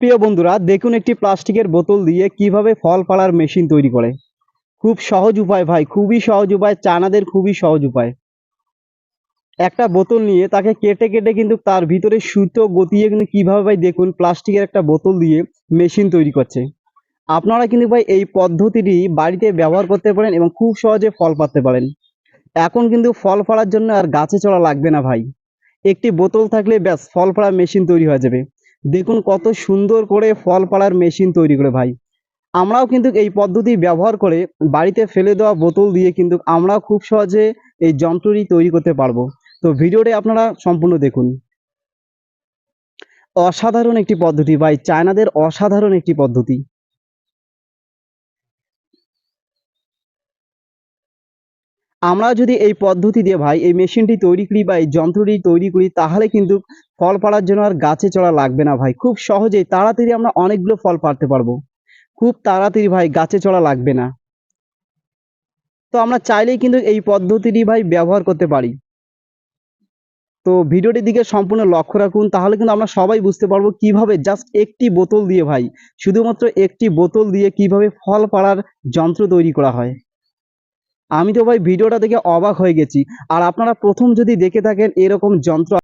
প্রিয় বন্ধুরা, দেখুন একটি প্লাস্টিকের বোতল দিয়ে কীভাবে ফল পাড়ার মেশিন তৈরি করে। খুব সহজ উপায় ভাই, খুবই সহজ উপায়, চানাদের খুবই সহজ উপায়। একটা বোতল নিয়ে তাকে কেটে কেটে কিন্তু তার ভিতরে সুতো গতিয়ে কিন্তু কীভাবে ভাই দেখুন প্লাস্টিকের একটা বোতল দিয়ে মেশিন তৈরি করছে। আপনারা কিন্তু ভাই এই পদ্ধতিটি বাড়িতে ব্যবহার করতে পারেন এবং খুব সহজে ফল পাতে পারেন। এখন কিন্তু ফল ফাড়ার জন্য আর গাছে চড়া লাগবে না ভাই। একটি বোতল থাকলে ব্যাস, ফল ফাড়ার মেশিন তৈরি হয়ে যাবে। দেখুন কত সুন্দর করে ফল পাড়ার মেশিন তৈরি করে ভাই। আমরাও কিন্তু এই পদ্ধতি ব্যবহার করে বাড়িতে ফেলে দেওয়া বোতল দিয়ে কিন্তু আমরাও খুব সহজে এই যন্ত্রটি তৈরি করতে পারব। তো ভিডিওটি আপনারা সম্পূর্ণ দেখুন। অসাধারণ একটি পদ্ধতি ভাই, চায়নাদের অসাধারণ একটি পদ্ধতি। আমরা যদি এই পদ্ধতি দিয়ে ভাই, এই মেশিনটি তৈরি করি বা এই যন্ত্রটি তৈরি করি, তাহলে কিন্তু ফল পাড়ার জন্য আর গাছে চড়া লাগবে না ভাই। খুব সহজেই তাড়াতাড়ি আমরা অনেকগুলো ফল পাড়তে পারব। খুব তাড়াতাড়ি ভাই গাছে চড়া লাগবে না। তো আমরা চাইলেই কিন্তু এই পদ্ধতিটি ভাই ব্যবহার করতে পারি। তো ভিডিওটির দিকে সম্পূর্ণ লক্ষ্য রাখুন, তাহলে কিন্তু আমরা সবাই বুঝতে পারব কীভাবে জাস্ট একটি বোতল দিয়ে ভাই, শুধুমাত্র একটি বোতল দিয়ে কীভাবে ফল পাড়ার যন্ত্র তৈরি করা হয়। আমি তো ভাই ভিডিওটা দেখে অবাক হয়ে গেছি। আর আপনারা প্রথম যদি দেখে থাকেন এরকম যন্ত্র